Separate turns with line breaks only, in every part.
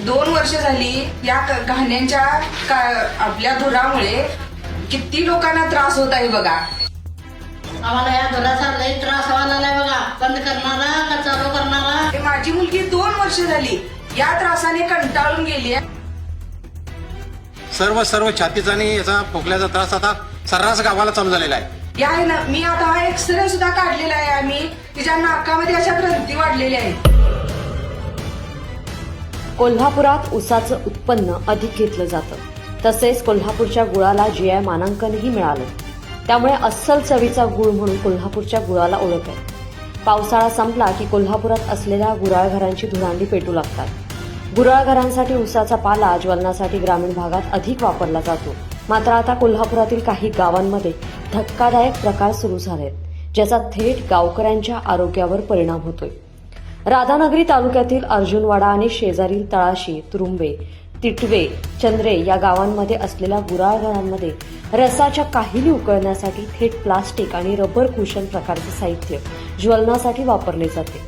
दोन वर्ष झाली या घाण्यांच्या का- आपल्या धुरामुळे किती लोकांना त्रास होत आहे बघा.
आम्हाला या धुराचा लई त्रास व्हायला लागलाय बघा. बंद करणारा का चालू करणारा?
माझी मुलगी दोन वर्ष झाली. या त्रासाने कंटाळून गेली आहे.
सर्व सर्व छातीचा आणि याचा खोकल्याचा त्रास आता सर्रास गावाला चालू झालेला आहे.
या आहे ना मी आता हा एक्सरे सुद्धा काढलेला आहे आम्ही. तिच्या नाकामध्ये अशा ग्रंथी वाढलेल्या आहेत.
कोल्हापुरात ऊसाचं उत्पन्न अधिक घेतलं जातं. तसेच कोल्हापूरच्या गुळाला जीआय मानांकनही मिळालं. त्यामुळे अस्सल चवीचा गुळ म्हणून कोल्हापूरच्या गुळाला ओळख आहे. पावसाळा संपला की कोल्हापुरात असलेल्या गुराळघरांची धुरांडी पेटू लागतात. गुराळघरांसाठी ऊसाचा पाला ज्वलनासाठी ग्रामीण भागात अधिक वापरला जातो. मात्र आता कोल्हापुरातील काही गावांमध्ये धक्कादायक प्रकार सुरू झालेत ज्याचा थेट गावकऱ्यांच्या आरोग्यावर परिणाम होतोय. राधानगरी तालुक्यातील अर्जुनवाडा आणि शेजारील तळाशी तुरुंबे तिटवे चंद्रे या गावांमध्ये असलेल्या गुराळघरांमध्ये रसाच्या काहिली उकळण्यासाठी थेट प्लास्टिक आणि रबर कुशन प्रकारचे साहित्य ज्वलनासाठी वापरले जाते.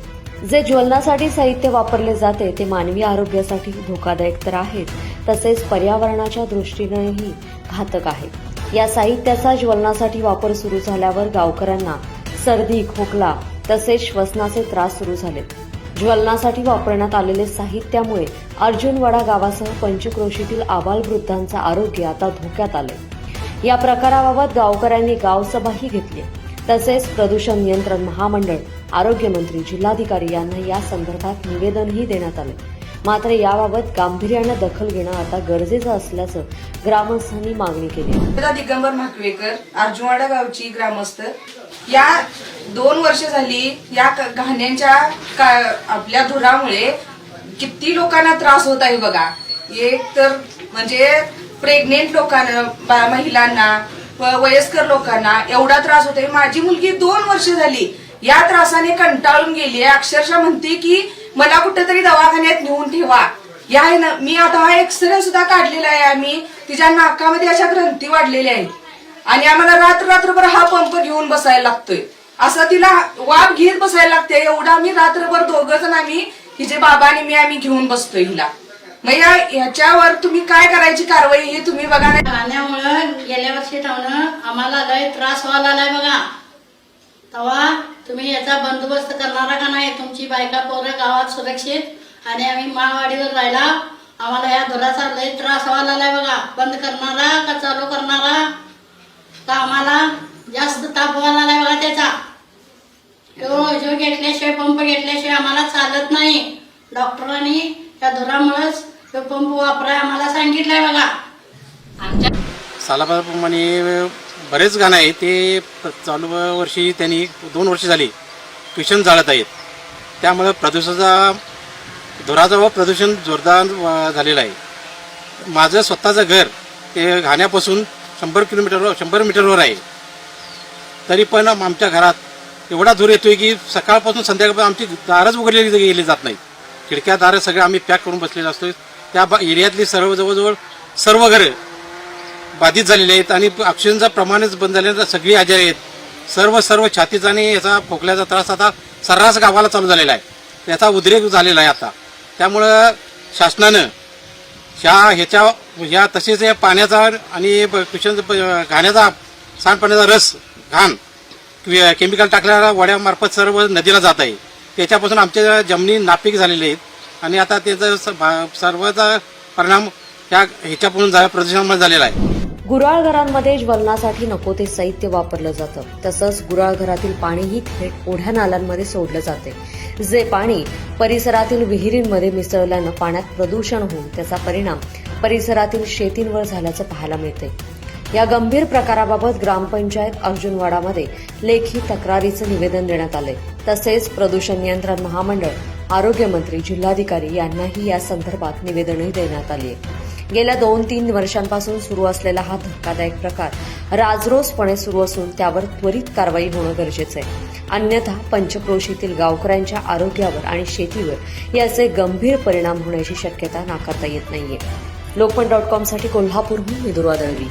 जे ज्वलनासाठी साहित्य वापरले जाते ते मानवी आरोग्यासाठी धोकादायक तर आहेत तसेच पर्यावरणाच्या दृष्टीनेही घातक आहे. या साहित्याचा ज्वलनासाठी वापर सुरू झाल्यावर गावकऱ्यांना सर्दी खोकला तसेच श्वसनाचे त्रास सुरू झालेत. ज्वलनासाठी वापरण्यात आलेले साहित्यामुळे अर्जुनवाडा गावासह पंचक्रोशीतील आबालवृद्धांचं आरोग्य आता धोक्यात आले या प्रकाराबाबत गावकऱ्यांनी गावसभाही घेतली. तसेच प्रदूषण नियंत्रण महामंडळ आरोग्यमंत्री जिल्हाधिकारी यांना या संदर्भात निवेदनही देण्यात आले मात्र याबाबत गांभीर्यानं दखल घेणं आता गरजेचं असल्याचं ग्रामस्थांनी मागणी केली
दिगंबर म्हाकवेकर अर्जुवाडा गावची ग्रामस्थ या दोन वर्ष झाली या क- घाण्यांच्या का- आपल्या धुरामुळे किती लोकांना त्रास होत आहे बघा. एक तर म्हणजे प्रेग्नेंट लोकांना महिलांना वयस्कर लोकांना एवढा त्रास होतोय. माझी मुलगी दोन वर्ष झाली. या त्रासाने कंटाळून गेली आहे. अक्षरशः म्हणते की मला कुठेतरी दवाखान्यात नेऊन ठेवा. या आहे ना मी आता हा एक्सरे सुद्धा काढलेला आहे आम्ही. तिच्या नाकामध्ये अशा ग्रंथी वाढलेल्या आहेत. आणि आम्हाला रात्र रात्रभर हा पंप घेऊन बसायला लागतोय. असं तिला वाफ घेत बसायला लागते. एवढा आम्ही रात्रभर दोघं जण आम्ही हिचे बाबा आणि मी आम्ही घेऊन बसतोय हिला. मग या ह्याच्यावर तुम्ही काय करायची कारवाई हे तुम्ही बघा नाही
पाण्यामुळं गेल्या वर्षी आम्हाला लय त्रास व्हायला लागलाय बघा. तेव्हा तुम्ही याचा बंदोबस्त करणारा का नाही तुमची बायका पोरं गावात सुरक्षित आणि आम्ही माळवाडीवर राहिला आम्हाला या धुराचा लय त्रास व्हायला लागलाय बघा. बंद करणारा का चालू करणारा? का आम्हाला जास्त ताप व्हायला लागलाय बघा त्याचा. जो घेतल्याशिवाय पंप घेतल्याशिवाय आम्हाला चालत नाही. डॉक्टरांनी त्या धुरामुळेच तो पंप वापराय आम्हाला सांगितलंय बघा.
सालाप्रमाणे बरेच गाणं आहे ते चालू वर्षी त्यांनी दोन वर्ष झाली ट्युशन जाळत आहेत. त्यामुळं प्रदूषणाचा धुराचा व प्रदूषण जोरदार झालेलं आहे. माझं स्वतःचं घर ते घाण्यापासून शंभर किलोमीटरवर शंभर मीटरवर आहे. तरी पण आमच्या घरात एवढा धूर येतोय की सकाळपासून संध्याकाळपासून आमची दारच उघडलेली गेली जात नाही. खिडक्या दारं सगळं आम्ही पॅक करून बसलेले असतो त्या बा- एरियातली सर्व जवळजवळ सर्व घरं बाधित झालेले आहेत आणि ऑक्सिजनचा प्रमाणच बंद झाल्यानंतर सगळी आजारी आहेत. सर्व सर्व छातीचा आणि याचा खोकल्याचा त्रास आता सर्रास गावाला चालू झालेला आहे. याचा उद्रेक झालेला आहे आता. त्यामुळं शासनानं ह्या ह्याच्या ह्या तसेच या पाण्याचा आणि कुशन घाण्याचा सांडपाण्याचा रस घाण केमिकल टाकल्याला वड्यामार्फत सर्व नदीला जात आहे. त्याच्यापासून आमच्या जमिनी नापीक झालेल्या आहेत. आणि आता त्याचा स- भा- सर्वचा परिणाम ह्या ह्याच्यापासून झाला प्रदूषणामुळे झालेला आहे.
गुराळघरांमध्ये ज्वलनासाठी नको ते साहित्य वापरलं जातं. तसंच गुराळघरातील पाणीही थेट ओढ्या नाल्यांमध्ये सोडलं जाते. जे पाणी परिसरातील विहिरींमध्ये मिसळल्यानं पाण्यात प्रदूषण होऊन त्याचा परिणाम परिसरातील शेतींवर झाल्याचं पाहायला मिळते या गंभीर प्रकाराबाबत ग्रामपंचायत अर्जुनवाडामध्ये लेखी तक्रारीचं निवेदन देण्यात आले तसेच प्रदूषण नियंत्रण महामंडळ आरोग्यमंत्री जिल्हाधिकारी यांनाही या संदर्भात निवेदनही देण्यात आली आहे गेल्या दोन तीन वर्षांपासून सुरू असलेला हा धक्कादायक प्रकार राजरोसपणे सुरू असून त्यावर त्वरित कारवाई होणं गरजेचं आहे. अन्यथा पंचक्रोशीतील गावकऱ्यांच्या आरोग्यावर आणि शेतीवर याचे गंभीर परिणाम होण्याची शक्यता नाकारता येत नाहीये. लोकमत डॉट कॉमसाठी कोल्हापूरहून मी दुर्वा दळवी.